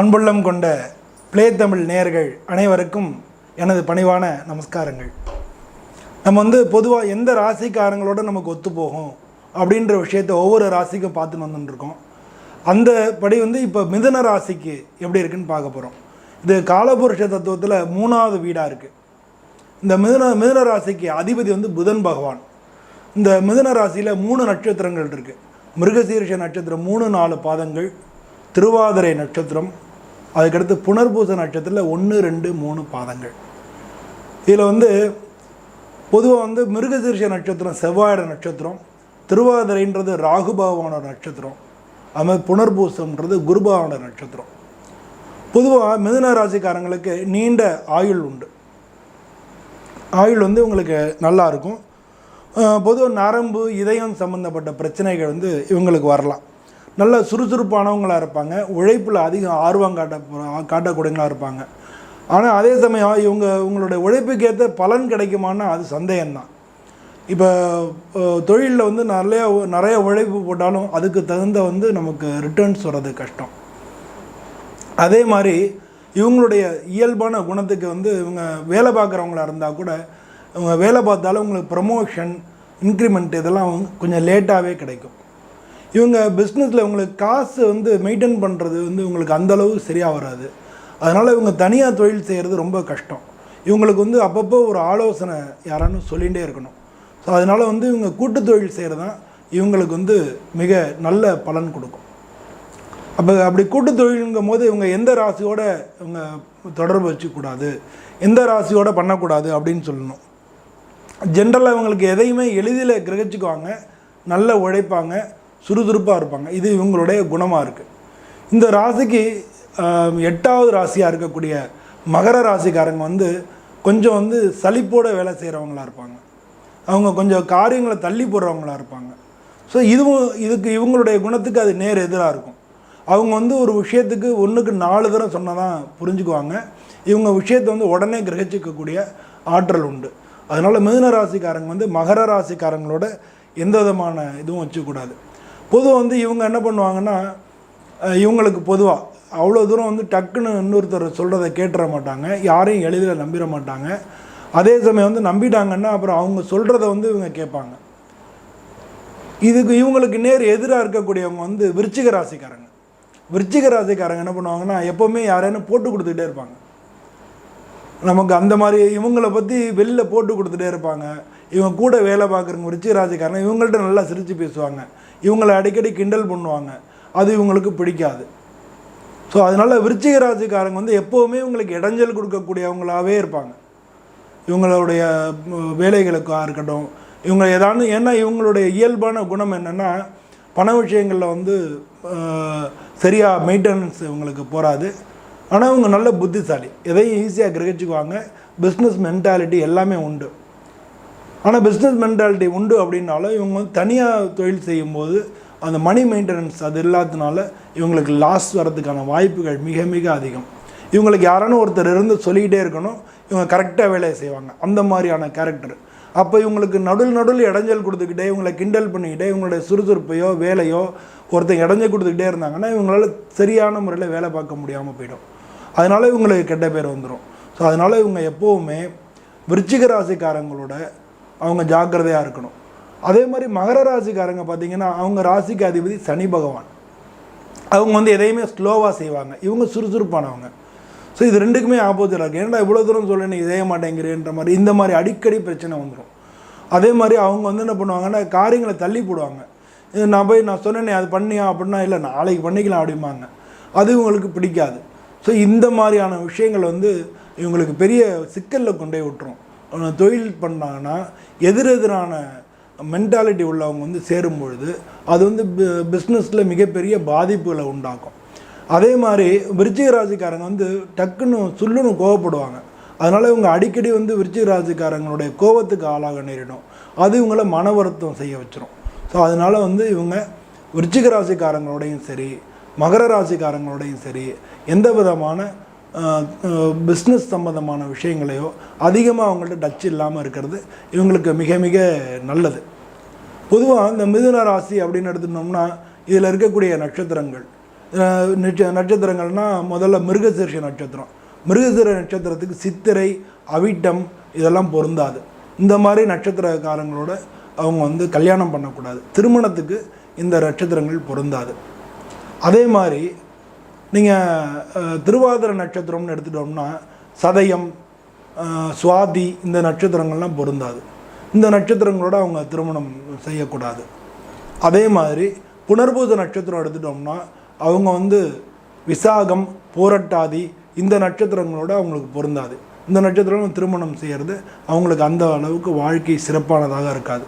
அன்புள்ளம் கொண்ட பிளே தமிழ் நேயர்கள் அனைவருக்கும் எனது பணிவான நமஸ்காரங்கள். நம்ம வந்து பொதுவாக எந்த ராசிக்காரங்களோட நமக்கு ஒத்து போகும் அப்படின்ற விஷயத்த ஒவ்வொரு ராசிக்கும் பார்த்துன்னு வந்துட்டுருக்கோம் அந்த படி வந்து இப்போ மிதுன ராசிக்கு எப்படி இருக்குன்னு பார்க்க போகிறோம் இது காலபுருஷ தத்துவத்தில் மூணாவது வீடாக இருக்குது இந்த மிதுன மிதுன ராசிக்கு அதிபதி வந்து புதன் பகவான். இந்த மிதுன ராசியில் மூணு நட்சத்திரங்கள் இருக்குது மிருகசீரிஷ நட்சத்திரம் மூணு நாலு பாதங்கள். திருவாதிரை நட்சத்திரம். அதுக்கடுத்து புனர்பூச நட்சத்திரத்தில் ஒன்று ரெண்டு மூணு பாதங்கள். இதில் வந்து பொதுவாக வந்து மிருகசீரிஷ நட்சத்திரம் செவ்வாயோட நட்சத்திரம் திருவாதிரைன்றது ராகு பகவானோட நட்சத்திரம் அது மாதிரி புனர்பூசம்ன்றது குருபாவான நட்சத்திரம். பொதுவாக மிதுன ராசிக்காரங்களுக்கு நீண்ட ஆயுள் உண்டு. ஆயுள் வந்து உங்களுக்கு நல்லா இருக்கும். பொதுவாக நரம்பு இதயம் சம்மந்தப்பட்ட பிரச்சனைகள் வந்து இவங்களுக்கு வரலாம். நல்ல சுறுசுறுப்பானவங்களாக இருப்பாங்க. உழைப்பில் அதிகம் ஆர்வம் காட்ட காட்டக்கூடியவங்களாக இருப்பாங்க. ஆனால் அதே சமயம் இவங்க உங்களுடைய உழைப்புக்கேற்ற பலன் கிடைக்குமான்னா அது சந்தேகம்தான். இப்போ தொழிலில் வந்து நிறைய நிறைய உழைப்பு போட்டாலும் அதுக்கு தகுந்த வந்து நமக்கு ரிட்டர்ன்ஸ் வர்றது கஷ்டம். அதே மாதிரி இவங்களுடைய இயல்பான குணத்துக்கு வந்து இவங்க வேலை பார்க்குறவங்களா இருந்தால் கூட இவங்க வேலை பார்த்தாலும் உங்களுக்கு ப்ரமோஷன் இன்க்ரிமெண்ட் இதெல்லாம் கொஞ்சம் லேட்டாகவே கிடைக்கும். இவங்க பிஸ்னஸில் உங்களுக்கு காசு வந்து மெயின்டைன் பண்ணுறது வந்து உங்களுக்கு அந்தளவு சரியாக வராது. அதனால் இவங்க தனியாக தொழில் செய்கிறது ரொம்ப கஷ்டம். இவங்களுக்கு வந்து அப்பப்போ ஒரு ஆலோசனை யாரானு சொல்லிகிட்டே இருக்கணும். ஸோ அதனால் வந்து இவங்க கூட்டு தொழில் செய்கிறது தான் இவங்களுக்கு வந்து மிக நல்ல பலன் கொடுக்கும். அப்போ அப்படி கூட்டு தொழிலுங்கும் போது இவங்க எந்த ராசியோட இவங்க தொடர்பு வச்சுக்கூடாது எந்த ராசியோட பண்ணக்கூடாது அப்படின்னு சொல்லணும். ஜென்ரலாக இவங்களுக்கு எதையுமே எளிதில் கிரகிச்சுக்குவாங்க நல்ல உழைப்பாங்க சுறுசுறுப்பாக இருப்பாங்க. இது இவங்களுடைய குணமாக இருக்குது இந்த ராசிக்கு எட்டாவது ராசியாக இருக்கக்கூடிய மகர ராசிக்காரங்க வந்து கொஞ்சம் வந்து சலிப்போட வேலை செய்கிறவங்களா இருப்பாங்க. அவங்க கொஞ்சம் காரியங்களை தள்ளி போடுறவங்களா இருப்பாங்க. ஸோ இதுவும் இதுக்கு இவங்களுடைய குணத்துக்கு அது நேர் எதிராக இருக்கும். அவங்க வந்து ஒரு விஷயத்துக்கு ஒன்றுக்கு நாலு தரம் சொன்னால் தான் புரிஞ்சுக்குவாங்க. இவங்க விஷயத்தை வந்து உடனே கிரகிச்சிக்கக்கூடிய ஆற்றல் உண்டு. அதனால் மிதுன ராசிக்காரங்க வந்து மகர ராசிக்காரங்களோட எந்த விதமான இதுவும் வச்சுக்கூடாது பொதுவாக வந்து இவங்க என்ன பண்ணுவாங்கன்னா இவங்களுக்கு பொதுவாக அவ்வளோ தூரம் வந்து டக்குன்னு இன்னொருத்தர் சொல்கிறத கேட்டுற மாட்டாங்க யாரையும் எளிதில் நம்பிட மாட்டாங்க. அதே சமயம் வந்து நம்பிட்டாங்கன்னா அப்புறம் அவங்க சொல்கிறத வந்து இவங்க கேட்பாங்க. இதுக்கு இவங்களுக்கு நேர் எதிராக இருக்கக்கூடியவங்க வந்து விருச்சிக ராசிக்காரங்க. விருச்சிக ராசிக்காரங்க என்ன பண்ணுவாங்கன்னா எப்போவுமே யாரேனும் போட்டு கொடுத்துக்கிட்டே இருப்பாங்க. நமக்கு அந்த மாதிரி இவங்கள பற்றி வெளில போட்டு கொடுத்துட்டே இருப்பாங்க. இவங்க கூட வேலை பார்க்குறவங்க விருச்சிக ராசிக்காரங்க இவங்கள்ட்ட நல்லா சிரித்து பேசுவாங்க. இவங்களை அடிக்கடி கிண்டல் பண்ணுவாங்க. அது இவங்களுக்கு பிடிக்காது. ஸோ அதனால் விருச்சிக ராசிக்காரங்க வந்து எப்போவுமே இவங்களுக்கு இடைஞ்சல் கொடுக்கக்கூடியவங்களாகவே இருப்பாங்க. இவங்களுடைய வேலைகளுக்காக இருக்கட்டும் இவங்க ஏதாவது ஏன்னா இவங்களுடைய இயல்பான குணம் என்னென்னா பண விஷயங்களில் வந்து சரியாக மெயின்டெனன்ஸ் இவங்களுக்கு போகாது ஆனால் இவங்க நல்ல புத்திசாலி. எதையும் ஈஸியாக கிரகிச்சுக்குவாங்க. பிஸ்னஸ் மென்டாலிட்டி எல்லாமே உண்டு. ஆனால் பிஸ்னஸ் மென்டாலிட்டி உண்டு அப்படின்னாலும் இவங்க வந்து தனியாக தொழில் செய்யும்போது அந்த மணி மெயின்டெனன்ஸ் அது இல்லாததுனால இவங்களுக்கு லாஸ் வர்றதுக்கான வாய்ப்புகள் மிக மிக அதிகம். இவங்களுக்கு யாரானு ஒருத்தர் இருந்து சொல்லிக்கிட்டே இருக்கணும் இவங்க கரெக்டாக வேலையை செய்வாங்க. அந்த மாதிரியான கேரக்டர் அப்போ இவங்களுக்கு நடுவில் நடுவில் இடைஞ்சல் கொடுத்துக்கிட்டே இவங்களை கிண்டல் பண்ணிக்கிட்டே இவங்களுடைய சுறுசுறுப்பையோ வேலையோ ஒருத்தர் இடைஞ்சல் கொடுத்துக்கிட்டே இருந்தாங்கன்னா இவங்களால சரியான முறையில் வேலை பார்க்க முடியாமல் போயிடும். அதனால் இவங்களுக்கு கெட்ட பேர் வந்துடும் ஸோ அதனால் இவங்க எப்போவுமே விருச்சிக ராசிக்காரங்களோட அவங்க ஜாக்கிரதையாக இருக்கணும். அதே மாதிரி மகர ராசிக்காரங்க பார்த்திங்கன்னா அவங்க ராசிக்கு அதிபதி சனி பகவான். அவங்க வந்து எதையுமே ஸ்லோவாக செய்வாங்க. இவங்க சுறுசுறுப்பானவங்க. ஸோ இது ரெண்டுக்குமே ஆப்போசிட் இருக்குது ஏன்டா இவ்வளோ தூரம் சொல்ல நீ இதே மாட்டேங்கிறேன்ற மாதிரி. இந்த மாதிரி அடிக்கடி பிரச்சனை வந்துடும் அதே மாதிரி அவங்க வந்து என்ன பண்ணுவாங்கன்னா காரியங்களை தள்ளி போடுவாங்க. இது நான் போய் நான் சொன்னேனே அது பண்ணியா? அப்படின்னா இல்லை நாளைக்கு பண்ணிக்கலாம் அப்படிம்பாங்க. அது இவங்களுக்கு பிடிக்காது. ஸோ இந்த மாதிரியான விஷயங்கள் வந்து இவங்களுக்கு பெரிய சிக்கலில் கொண்டே விட்டுரும். தொழில் பண்ணாங்கன்னா எதிரெதிரான மென்டாலிட்டி உள்ளவங்க வந்து சேரும் பொழுது அது வந்து பிஸ்னஸில் மிகப்பெரிய பாதிப்புகளை உண்டாக்கும். அதே மாதிரி விருச்சிக ராசிக்காரங்க வந்து டக்குன்னு சுல்லுன்னு கோவப்படுவாங்க. அதனால் இவங்க அடிக்கடி வந்து விருச்சிக ராசிக்காரங்களுடைய கோபத்துக்கு ஆளாக நேரிடும். அது இவங்களை மன வருத்தம் செய்ய வச்சிடும் ஸோ அதனால் வந்து இவங்க விருச்சிக ராசிக்காரங்களோடையும் சரி மகர ராசிக்காரங்களோடையும் சரி எந்த விதமான பிஸ்னஸ் சம்மந்தமான விஷயங்களையோ அதிகமாக அவங்கள்ட்ட டச் இல்லாமல் இருக்கிறது இவங்களுக்கு மிக மிக நல்லது. பொதுவாக இந்த மிதுன ராசி அப்படின்னு எடுத்துட்டோம்னா இதில் இருக்கக்கூடிய நட்சத்திரங்கள். நட்ச நட்சத்திரங்கள்னா முதல்ல மிருகசீர்ஷ நட்சத்திரம். மிருகசீர நட்சத்திரத்துக்கு சித்திரை அவிட்டம் இதெல்லாம் பொருந்தாது. இந்த மாதிரி நட்சத்திரக்காரங்களோட அவங்க வந்து கல்யாணம் பண்ணக்கூடாது. திருமணத்துக்கு இந்த நட்சத்திரங்கள் பொருந்தாது. அதே மாதிரி நீங்கள் திருவாதிர நட்சத்திரம்னு எடுத்துட்டோம்னா சதயம் சுவாதி இந்த நட்சத்திரங்கள்லாம் பொருந்தாது. இந்த நட்சத்திரங்களோட அவங்க திருமணம் செய்யக்கூடாது. அதே மாதிரி புனர்பூச நட்சத்திரம் எடுத்துட்டோம்னா அவங்க வந்து விசாகம் பூரட்டாதி இந்த நட்சத்திரங்களோட அவங்களுக்கு பொருந்தாது. இந்த நட்சத்திரம் திருமணம் செய்கிறது அவங்களுக்கு அந்த அளவுக்கு வாழ்க்கை சிறப்பானதாக இருக்காது.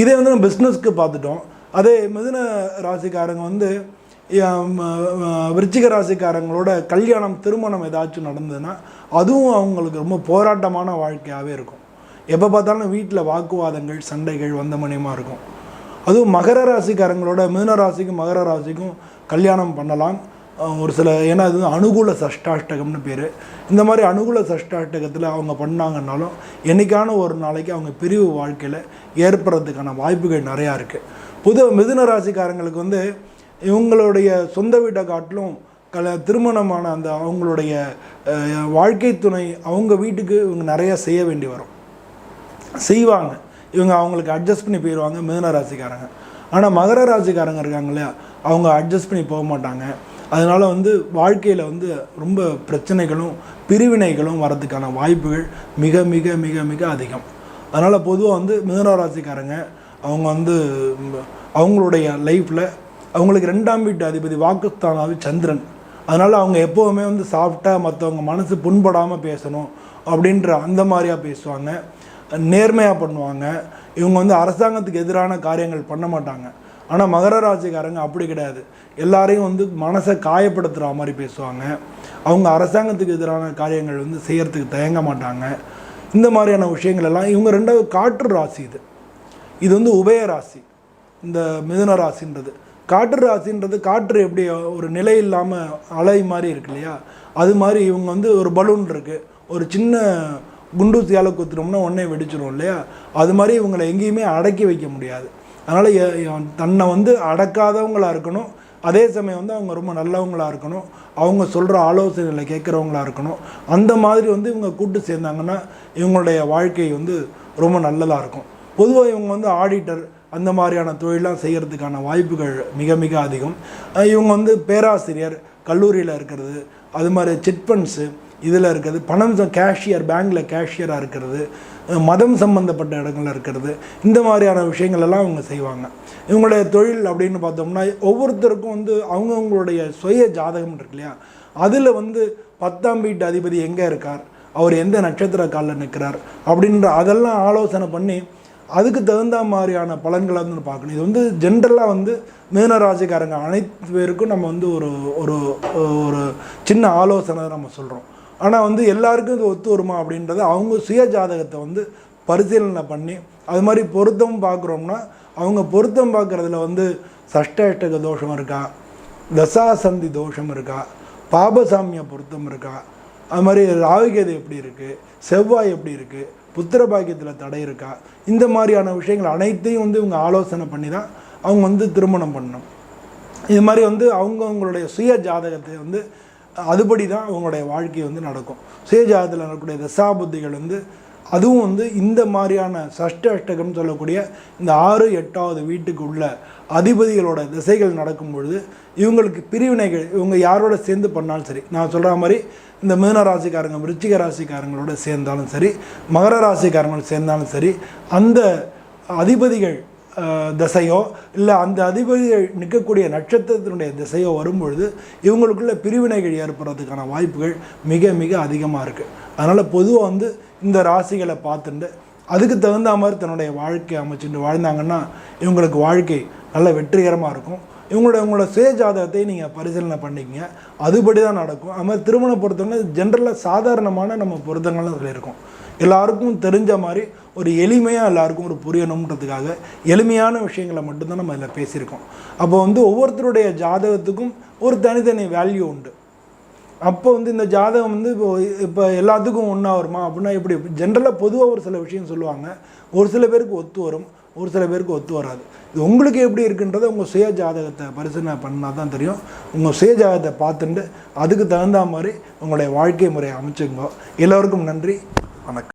இதே வந்து நம்ம பிஸ்னஸ்க்கு பார்த்துட்டோம். அதே மிதுன ராசிக்காரங்க வந்து விருச்சிக ராசிக்காரங்களோட கல்யாணம் திருமணம் ஏதாச்சும் நடந்ததுன்னா அதுவும் அவங்களுக்கு ரொம்ப போராட்டமான வாழ்க்கையாகவே இருக்கும். எப்போ பார்த்தாலும் வீட்டில் வாக்குவாதங்கள் சண்டைகள் வந்த மணியமாக இருக்கும். அதுவும் மகர ராசிக்காரங்களோட மிதுன ராசிக்கும் மகர ராசிக்கும் கல்யாணம் பண்ணலாம். ஒரு சில ஏன்னா இது அனுகூல சஷ்டாஷ்டகம்னு பேர். இந்த மாதிரி அனுகூல சஷ்டாஷ்டகத்தில் அவங்க பண்ணாங்கன்னாலும் என்றைக்கான ஒரு நாளைக்கு அவங்க பிரிவு வாழ்க்கையில் ஏற்படுறதுக்கான வாய்ப்புகள் நிறையா இருக்குது புது மிதுன ராசிக்காரங்களுக்கு வந்து இவங்களுடைய சொந்த வீட்டை காட்டிலும் கல திருமணமான அந்த அவங்களுடைய வாழ்க்கை துணை அவங்க வீட்டுக்கு இவங்க நிறையா செய்ய வேண்டி வரும். செய்வாங்க. இவங்க அவங்களுக்கு அட்ஜஸ்ட் பண்ணி போயிடுவாங்க மிதன ராசிக்காரங்க. ஆனால் மகர ராசிக்காரங்க இருக்காங்க இல்லையா அவங்க அட்ஜஸ்ட் பண்ணி போக மாட்டாங்க. அதனால் வந்து வாழ்க்கையில் வந்து ரொம்ப பிரச்சனைகளும் பிரிவினைகளும் வரதுக்கான வாய்ப்புகள் மிக மிக மிக மிக அதிகம். அதனால் பொதுவாக வந்து மிதன ராசிக்காரங்க அவங்க வந்து அவங்களுடைய லைஃப்பில் அவங்களுக்கு ரெண்டாம் வீட்டு அதிபதி வாக்குஸ்தானாவது சந்திரன். அதனால் அவங்க எப்போவுமே வந்து சாஃப்டாக மற்றவங்க மனசு புண்படாமல் பேசணும் அப்படின்ற அந்த மாதிரியாக பேசுவாங்க. நேர்மையாக பண்ணுவாங்க. இவங்க வந்து அரசாங்கத்துக்கு எதிரான காரியங்கள் பண்ண மாட்டாங்க. ஆனால் மகர ராசிக்காரங்க அப்படி கிடையாது. எல்லாரையும் வந்து மனசை காயப்படுத்துகிற மாதிரி பேசுவாங்க. அவங்க அரசாங்கத்துக்கு எதிரான காரியங்கள் வந்து செய்கிறதுக்கு தயங்க மாட்டாங்க. இந்த மாதிரியான விஷயங்கள் எல்லாம் இவங்க ரெண்டாவது காற்று ராசி இது. இது வந்து உபய ராசி. இந்த மிதுன ராசின்றது. காற்று ராசின்றது காற்று எப்படி ஒரு நிலை இல்லாமல் அலை மாதிரி இருக்கு இல்லையா? அது மாதிரி இவங்க வந்து ஒரு பலூன் இருக்குது ஒரு சின்ன குண்டூசியால் குத்துனோம்னா உடனே வெடிச்சிரும் இல்லையா? அது மாதிரி இவங்களை எங்கேயுமே அடக்கி வைக்க முடியாது. அதனால் தன்னை வந்து அடக்காதவங்களா இருக்கணும். அதே சமயம் வந்து அவங்க ரொம்ப நல்லவங்களாக இருக்கணும். அவங்க சொல்கிற ஆலோசனைகளை கேட்குறவங்களா இருக்கணும். அந்த மாதிரி வந்து இவங்க கூட்டு சேர்ந்தாங்கன்னா இவங்களுடைய வாழ்க்கை வந்து ரொம்ப நல்லதாக இருக்கும். பொதுவாக இவங்க வந்து ஆடிட்டர் அந்த மாதிரியான தொழிலாம் செய்கிறதுக்கான வாய்ப்புகள் மிக மிக அதிகம். இவங்க வந்து பேராசிரியர் கல்லூரியில் இருக்கிறது. அது மாதிரி சிட் ஃபண்ட்ஸு இதில் இருக்கிறது. பணம் கேஷியர் பேங்க்கில் கேஷியராக இருக்கிறது. மதம் சம்மந்தப்பட்ட இடங்களில் இருக்கிறது. இந்த மாதிரியான விஷயங்கள் எல்லாம் இவங்க செய்வாங்க. இவங்களுடைய தொழில் அப்படின்னு பார்த்தோம்னா ஒவ்வொருத்தருக்கும் வந்து அவங்கவுங்களுடைய சுய ஜாதகம் இருக்கு இல்லையா? அதில் வந்து பத்தாம் வீட்டு அதிபதி எங்கே இருக்கார்? அவர் எந்த நட்சத்திர காலில் நிற்கிறார் அப்படின்ற அதெல்லாம் ஆலோசனை பண்ணி அதுக்கு தகுந்த மாதிரியான பலன்களை வந்து பார்க்கணும். இது வந்து ஜென்ரலாக வந்து மீனராசிக்காரங்க அனைத்து பேருக்கும் நம்ம வந்து ஒரு ஒரு ஒரு சின்ன ஆலோசனை நம்ம சொல்கிறோம் ஆனால் வந்து எல்லாருக்கும் இது ஒத்து வருமா அப்படின்றத அவங்க சுய ஜாதகத்தை வந்து பரிசீலனை பண்ணி அது மாதிரி பொருத்தம் பார்க்குறோம்னா அவங்க பொருத்தம் பார்க்குறதுல வந்து சஷ்டாஷ்டக தோஷம் இருக்கா தசாசந்தி தோஷம் இருக்கா பாபசாமிய பொருத்தம் இருக்கா அது மாதிரி ராகுகேது எப்படி இருக்குது செவ்வாய் எப்படி இருக்குது புத்திர பாக்கியத்தில் தடை இருக்கா? இந்த மாதிரியான விஷயங்கள் அனைத்தையும் வந்து இவங்க ஆலோசனை பண்ணி தான் அவங்க வந்து திருமணம் பண்ணணும். இது மாதிரி வந்து அவங்கவுங்களுடைய சுய ஜாதகத்தை வந்து அதுபடி தான் அவங்களுடைய வாழ்க்கை வந்து நடக்கும். சுய ஜாதகத்தில் நடக்கக்கூடிய தசாபுத்திகள் வந்து அதுவும் வந்து இந்த மாதிரியான சஷ்ட அஷ்டகம் சொல்லக்கூடிய இந்த ஆறு எட்டாவது வீட்டுக்கு உள்ள அதிபதிகளோட திசைகள் நடக்கும் பொழுது இவங்களுக்கு பிரிவினைகள் இவங்க யாரோட சேர்ந்து பண்ணாலும் சரி நான் சொல்கிற மாதிரி இந்த மீன ராசிக்காரங்க விருச்சிக ராசிக்காரங்களோட சேர்ந்தாலும் சரி மகர ராசிக்காரங்களோட சேர்ந்தாலும் சரி அந்த அதிபதிகள் திசையோ இல்லை அந்த அதிபதிகள் நிற்கக்கூடிய நட்சத்திரத்தினுடைய திசையோ வரும்பொழுது இவங்களுக்குள்ள பிரிவினைகள் ஏற்படுறதுக்கான வாய்ப்புகள் மிக மிக அதிகமாக இருக்குது அதனால் பொதுவாக வந்து இந்த ராசிகளை பார்த்துட்டு அதுக்கு தகுந்த மாதிரி தன்னுடைய வாழ்க்கையை அமைச்சுட்டு வாழ்ந்தாங்கன்னா இவங்களுக்கு வாழ்க்கை நல்ல வெற்றிகரமாக இருக்கும். இவங்களோட உங்களோட சுய ஜாதகத்தை நீங்கள் பரிசீலனை பண்ணிக்கங்க. அதுபடி தான் நடக்கும். அது மாதிரி திருமண பொருத்தங்கள் ஜென்ரலாக சாதாரணமான நம்ம பொருத்தங்கள்லாம் சொல்லியிருக்கோம் எல்லாருக்கும் தெரிஞ்ச மாதிரி ஒரு எளிமையாக எல்லாருக்கும் ஒரு புரியணுன்றதுக்காக எளிமையான விஷயங்களை மட்டும்தான் நம்ம இதில் பேசியிருக்கோம். அப்போ வந்து ஒவ்வொருத்தருடைய ஜாதகத்துக்கும் ஒரு தனித்தனி வேல்யூ உண்டு. அப்போ வந்து இந்த ஜாதகம் வந்து இப்போ இப்போ எல்லாத்துக்கும் ஒன்றா வருமா? அப்படின்னா எப்படி? ஜென்ரலாக பொதுவாக ஒரு சில விஷயம் சொல்லுவாங்க. ஒரு சில பேருக்கு ஒத்து வரும் ஒரு சில பேருக்கு ஒத்து வராது. இது உங்களுக்கு எப்படி இருக்குன்றதை உங்கள் சுய ஜாதகத்தை பரிசீலனை பண்ணால் தான் தெரியும். உங்கள் சுய ஜாதகத்தை பார்த்துட்டு அதுக்கு தகுந்த மாதிரி உங்களுடைய வாழ்க்கை முறையை அமைச்சுங்க எல்லோருக்கும் நன்றி. வணக்கம்